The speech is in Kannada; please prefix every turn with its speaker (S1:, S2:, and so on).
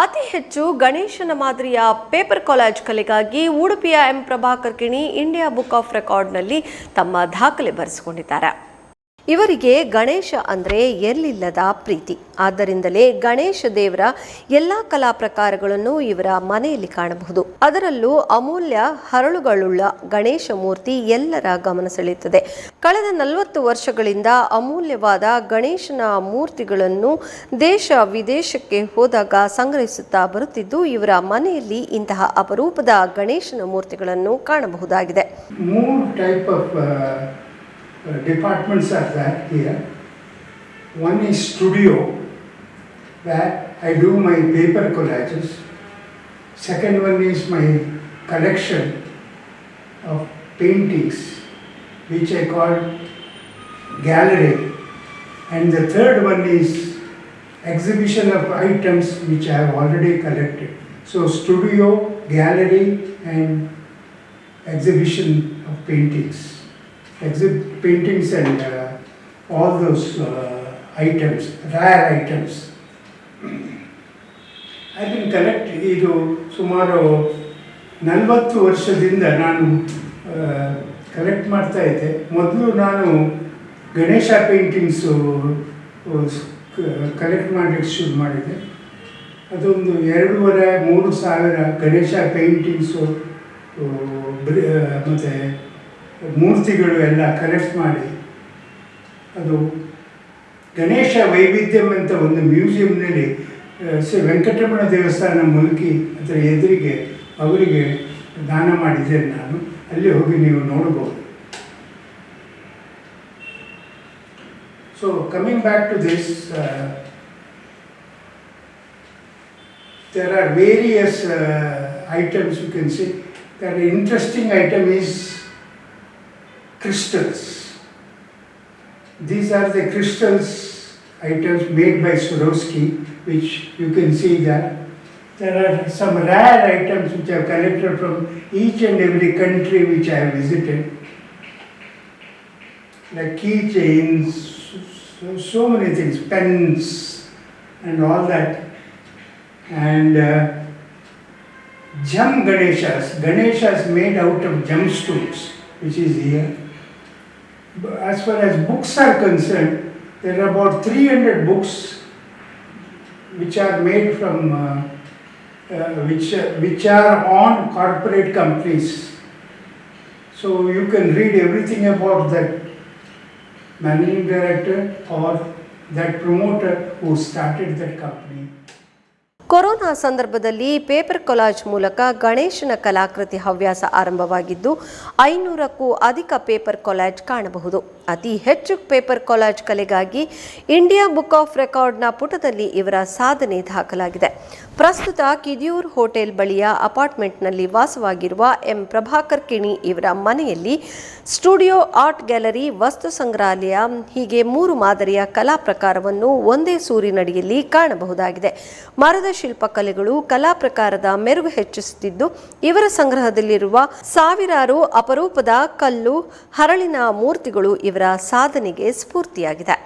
S1: ಅತಿ ಹೆಚ್ಚು ಗಣೇಶನ ಮಾದರಿಯ ಪೇಪರ್ ಕಾಲೇಜ್ ಕಲೆಗಾಗಿ ಉಡುಪಿಯ M Prabhakar Kini India book of ರೆಕಾರ್ಡ್ನಲ್ಲಿ ತಮ್ಮ ದಾಖಲೆ ಬರೆಸಿಕೊಂಡಿದ್ದಾರೆ. ಇವರಿಗೆ ಗಣೇಶ ಅಂದರೆ ಎಲ್ಲಿಲ್ಲದ ಪ್ರೀತಿ. ಆದ್ದರಿಂದಲೇ ಗಣೇಶ ದೇವರ ಎಲ್ಲ ಕಲಾ ಪ್ರಕಾರಗಳನ್ನು ಇವರ ಮನೆಯಲ್ಲಿ ಕಾಣಬಹುದು. ಅದರಲ್ಲೂ ಅಮೂಲ್ಯ ಹರಳುಗಳುಳ್ಳ ಗಣೇಶ ಮೂರ್ತಿ ಎಲ್ಲರ ಗಮನ ಸೆಳೆಯುತ್ತದೆ. ಕಳೆದ ನಲವತ್ತು ವರ್ಷಗಳಿಂದ ಅಮೂಲ್ಯವಾದ ಗಣೇಶನ ಮೂರ್ತಿಗಳನ್ನು ದೇಶ ವಿದೇಶಕ್ಕೆ ಹೋದಾಗ ಸಂಗ್ರಹಿಸುತ್ತಾ ಬರುತ್ತಿದ್ದು, ಇವರ ಮನೆಯಲ್ಲಿ ಇಂತಹ ಅಪರೂಪದ ಗಣೇಶನ ಮೂರ್ತಿಗಳನ್ನು ಕಾಣಬಹುದಾಗಿದೆ.
S2: Uh, departments are there here. One is studio, where I do my paper collages. Second one is my collection of paintings, which I call gallery. And the third one is exhibition of items which I have already collected. So studio, gallery, and exhibition of paintings. Exhibit paintings and uh, all those uh, items, rare items. I been collect ಇದು ಸುಮಾರು ನಲವತ್ತು ವರ್ಷದಿಂದ ನಾನು ಕಲೆಕ್ಟ್ ಮಾಡ್ತಾ ಇದ್ದೆ ಮೊದಲು ನಾನು ಗಣೇಶ ಪೇಂಟಿಂಗ್ಸು ಕಲೆಕ್ಟ್ ಮಾಡಲಿಕ್ಕೆ ಶುರು ಮಾಡಿದೆ ಅದೊಂದು ಎರಡೂವರೆ ಮೂರು ಸಾವಿರ ಗಣೇಶ ಪೇಂಟಿಂಗ್ಸು ಮತ್ತು ಮೂರ್ತಿಗಳು ಎಲ್ಲ ಕಲೆಕ್ಟ್ ಮಾಡಿ, ಅದು ಗಣೇಶ ವೈವಿಧ್ಯಂ ಅಂತ ಒಂದು ಮ್ಯೂಸಿಯಂನಲ್ಲಿ ಶ್ರೀ ವೆಂಕಟರಮಣ ದೇವಸ್ಥಾನ ಮುಲ್ಕಿ ಅದರ ಎದುರಿಗೆ ಅವರಿಗೆ ದಾನ ಮಾಡಿದ್ದೇನೆ ನಾನು ಅಲ್ಲಿ ಹೋಗಿ ನೀವು ನೋಡಬಹುದು so coming back to this there are various items you can see see. Interesting item is crystals. These are the crystals items made by Swarovski, which you can see that. There are some rare items which I have collected from each and every country which I have visited, like keychains, so, so many things, pens, and all that. And uh, Jam Ganeshas, Ganeshas made out of gemstones, which is here. As far as books are concerned, there are about 300 books which are made from, uh, uh, which, uh, which are on corporate companies. So you can read everything about that managing director or that promoter who started that company.
S1: Corona ಸಂದರ್ಭದಲ್ಲಿ ಪೇಪರ್ ಕೊಲಾಜ್ ಮೂಲಕ ಗಣೇಶನ ಕಲಾಕೃತಿ ಹವ್ಯಾಸ ಆರಂಭವಾಗಿದ್ದು ಐನೂರಕ್ಕೂ ಅಧಿಕ ಪೇಪರ್ ಕೊಲಾಜ್ ಕಾಣಬಹುದು. ಅತಿ ಹೆಚ್ಚು ಪೇಪರ್ ಕೊಲಾಜ್ ಕಲೆಗಾಗಿ ಇಂಡಿಯಾ ಬುಕ್ ಆಫ್ ರೆಕಾರ್ಡ್ನ ಪುಟದಲ್ಲಿ ಇವರ ಸಾಧನೆ ದಾಖಲಾಗಿದೆ. ಪ್ರಸ್ತುತ ಕಿದಿಯೂರ್ ಹೋಟೆಲ್ ಬಳಿಯ ಅಪಾರ್ಟ್ಮೆಂಟ್ನಲ್ಲಿ ವಾಸವಾಗಿರುವ ಎಂ ಪ್ರಭಾಕರ್ ಕಿಣಿ ಇವರ ಮನೆಯಲ್ಲಿ ಸ್ಟುಡಿಯೋ ಆರ್ಟ್ ಗ್ಯಾಲರಿ, ವಸ್ತು ಸಂಗ್ರಹಾಲಯ, ಹೀಗೆ ಮೂರು ಮಾದರಿಯ ಕಲಾ ಪ್ರಕಾರವನ್ನು ಒಂದೇ ಸೂರಿನಡಿಯಲ್ಲಿ ಕಾಣಬಹುದಾಗಿದೆ. ಮರದ ಶಿಲ್ಪಕಲೆಗಳು ಕಲಾ ಪ್ರಕಾರದ ಮೆರುಗು ಹೆಚ್ಚಿಸುತ್ತಿದ್ದು, ಇವರ ಸಂಗ್ರಹದಲ್ಲಿರುವ ಸಾವಿರಾರು ಅಪರೂಪದ ಕಲ್ಲು, ಹರಳಿನ ಮೂರ್ತಿಗಳು ಇವರ ಸಾಧನೆಗೆ ಸ್ಫೂರ್ತಿಯಾಗಿದೆ.